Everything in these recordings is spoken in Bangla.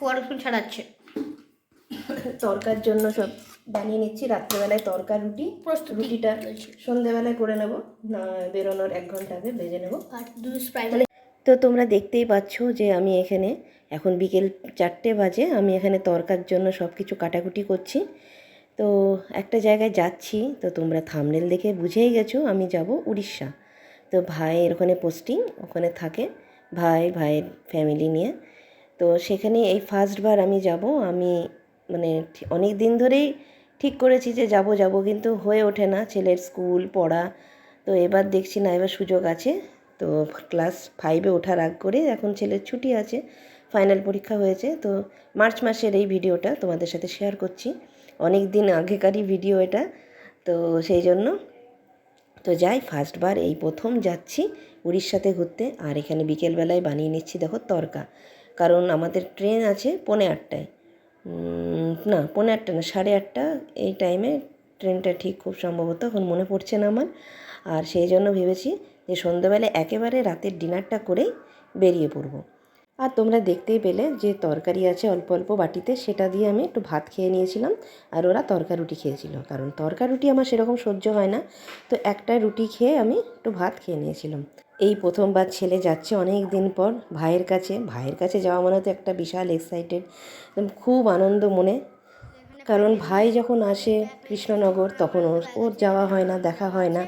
গরম ফুল ছাড়াচ্ছে। তরকার জন্য সব বানিয়ে নিচ্ছি। রাত্রেবেলায় তরকা রুটি। প্রস্তুতি রুটিটা। সন্ধেবেলায় করে নেব। বেরোনোর এক ঘণ্টা আগে ভেজে নেব। আর স্প্রাইট তো তোমরা দেখতেই পাচ্ছ যে আমি এখানে এখন বিকেল চারটে বাজে। আমি এখানে তরকার জন্য সব কিছু কাটাকুটি করছি। তো একটা জায়গায় যাচ্ছি। তো তোমরা থামনেল দেখে বুঝেই গেছো আমি যাব উড়িষ্যা। তো ভাইয়ের ওখানে পোস্টিং ওখানে থাকে। ভাই ভাইয়ের ফ্যামিলি নিয়ে। তো সেখানে এই ফার্স্টবার আমি যাব, আমি মানে অনেক দিন ধরেই ঠিক করেছি যে যাব যাব কিন্তু হয়ে ওঠে না, ছেলের স্কুল, পড়া। তো এবার দেখছি না, এবার সুযোগ আছে। তো ক্লাস ফাইভে ওঠার আগ করে এখন ছেলের ছুটি আছে ফাইনাল পরীক্ষা হয়েছে। তো মার্চ মাসের এই ভিডিওটা তোমাদের সাথে শেয়ার করছি। অনেক দিন আগেকারই ভিডিও এটা। তো সেই জন্য। তো যাই ফার্স্টবার এই প্রথম যাচ্ছি উড়িষ্যাতে ঘুরতে। আর এখানে বিকেলবেলায় বানিয়ে নিচ্ছি, দেখো তরকা। কারণ আমাদের ট্রেন আছে পৌনে আটটায়। না, পৌনে আটটা না, সাড়ে আটটা এই টাইমে ট্রেনটা ঠিক খুব সম্ভবত এখন মনে পড়ছে না আমার। আর সেই জন্য ভেবেছি যে সন্ধ্যাবেলায় একেবারে রাতের ডিনারটা করেই বেরিয়ে পড়ব। আর তোমরা দেখতেই পেলে যে তরকারি আছে অল্প অল্প বাটিতে, সেটা দিয়ে আমি একটু ভাত খেয়ে নিয়েছিলাম আর ওরা তরকা রুটি খেয়েছিল। কারণ তরকা রুটি আমার সেরকম সহ্য হয় না, তো একটা রুটি খেয়ে আমি একটু ভাত খেয়ে নিয়েছিলাম। এই প্রথমবার ছেলে যাচ্ছে অনেক দিন পর ভাইয়ের কাছে। ভাইয়ের কাছে যাওয়া মানে তো একটা বিশাল এক্সাইটেড খুব আনন্দ মনে। কারণ ভাই যখন আসে কৃষ্ণনগর, তখন ওর ওর যাওয়া হয় না, দেখা হয় না।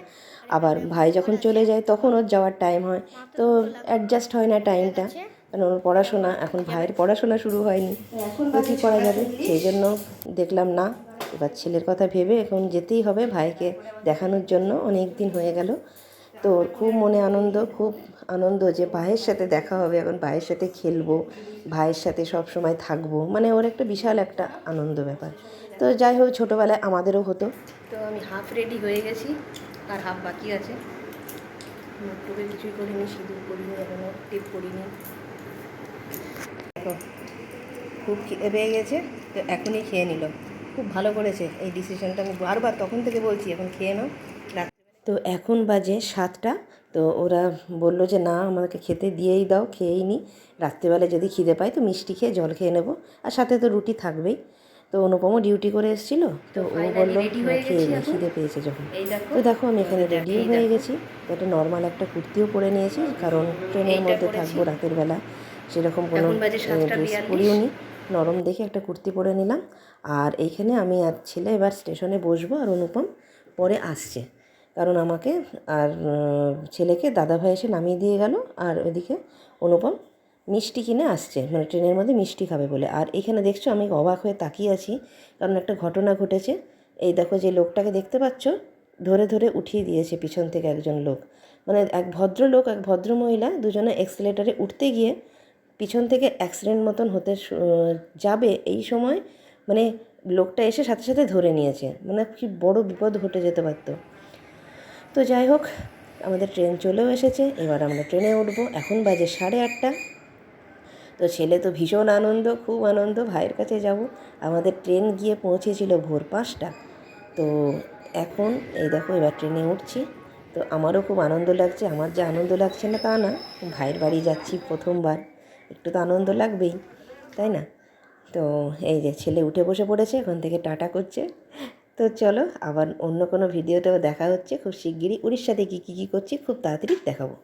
আবার ভাই যখন চলে যায়, তখন ওর যাওয়ার টাইম হয়। তো অ্যাডজাস্ট হয় না টাইমটা কারণ ওর পড়াশোনা, এখন ভাইয়ের পড়াশোনা শুরু হয়নি। তো কী করা যাবে? সেই জন্য দেখলাম, না, এবার ছেলের কথা ভেবে এখন যেতেই হবে। ভাইকে দেখানোর জন্য অনেক দিন হয়ে গেল। তো ওর খুব মনে আনন্দ, খুব আনন্দ যে ভাইয়ের সাথে দেখা হবে, এখন ভাইয়ের সাথে খেলব, ভাইয়ের সাথে সব সময় থাকব মানে ওর একটা বিশাল একটা আনন্দ ব্যাপার। তো যাই হোক, ছোটোবেলায় আমাদেরও হতো। তো আমি হাফ রেডি হয়ে গেছি, আর হাফ বাকি আছে। টুকে কিছুই করিনি, সিঁদুর করিনি এখনও টিপ করিনি খুব পেয়ে গেছে, তো এখনই খেয়ে নিল। খুব ভালো করেছে, এই ডিসিশনটা আমি বারবার তখন থেকে বলছি, এখন খেয়ে নাও। তো এখন বাজে সাতটা। তো ওরা বলল যে না আমাকে খেতে দিয়েই দাও খেয়েই নি। রাত্রিবেলা যদি খিদে পাই তো মিষ্টি খেয়ে জল খেয়ে নেব। আর সাথে তো রুটি থাকবেই। তো অনুপমও ডিউটি করে এসেছিল। তো ও বলল "না, খেয়ে নি খিদে পেয়েছে যখন। তো দেখো আমি এখানে রেডিও হয়ে গেছি। তো একটা নর্মাল একটা কুর্তিও পরে নিয়েছি কারণ ট্রেনের মধ্যে থাকব রাতের বেলা। সেরকম কোনো ড্রেস পরিও নি। নরম দেখে একটা কুর্তি পরে নিলাম। আর এইখানে আমি আর ছেলে এবার স্টেশনে বসবো আর অনুপম পরে আসছে। কারণ আমাকে আর ছেলেকে দাদাভাই এসে নামিয়ে দিয়ে গেল আর ওইদিকে অনুপম মিষ্টি কিনে আসছে মানে ট্রেনের মধ্যে মিষ্টি খাবে বলে। আর এখানে দেখছ আমি অবাক হয়ে তাকিয়ে আছি, কারণ একটা ঘটনা ঘটেছে। এই দেখো যে লোকটাকে দেখতে পাচ্ছ, ধরে ধরে উঠিয়ে দিয়েছে পিছন থেকে একজন লোক। মানে এক ভদ্রলোক, এক ভদ্র মহিলা দুজনে এক্সেলেটারে উঠতে গিয়ে পিছন থেকে অ্যাক্সিডেন্ট মতন হতে যাবে এই সময় মানে লোকটা এসে সাথে সাথে ধরে নিয়েছে। মানে কি বড় বিপদ ঘটে যেতে পারতো। তো যাই হোক, আমাদের ট্রেন চলেও এসেছে। এবার আমরা ট্রেনে উঠবো। এখন বাজে সাড়ে আটটা। তো ছেলে তো ভীষণ আনন্দ, খুব আনন্দ। ভাইয়ের কাছে যাব। আমাদের ট্রেন গিয়ে পৌঁছেছিল ভোর পাঁচটা। তো এখন, এই দেখো, এবার ট্রেনে উঠছি। তো আমারও খুব আনন্দ লাগছে। আমার যে আনন্দ লাগছে না তা না। ভাইয়ের বাড়ি যাচ্ছি প্রথমবার। একটু তো আনন্দ লাগবেই, তাই না? তো এই যে ছেলে উঠে বসে পড়েছে। ওখান থেকে টাটা করছে। তো চলো আবার অন্য কোনো ভিডিওতেও দেখা হচ্ছে। খুব শিগগিরই উড়িষ্যাতে কী কী কী করছি খুব তাড়াতাড়ি দেখাবো।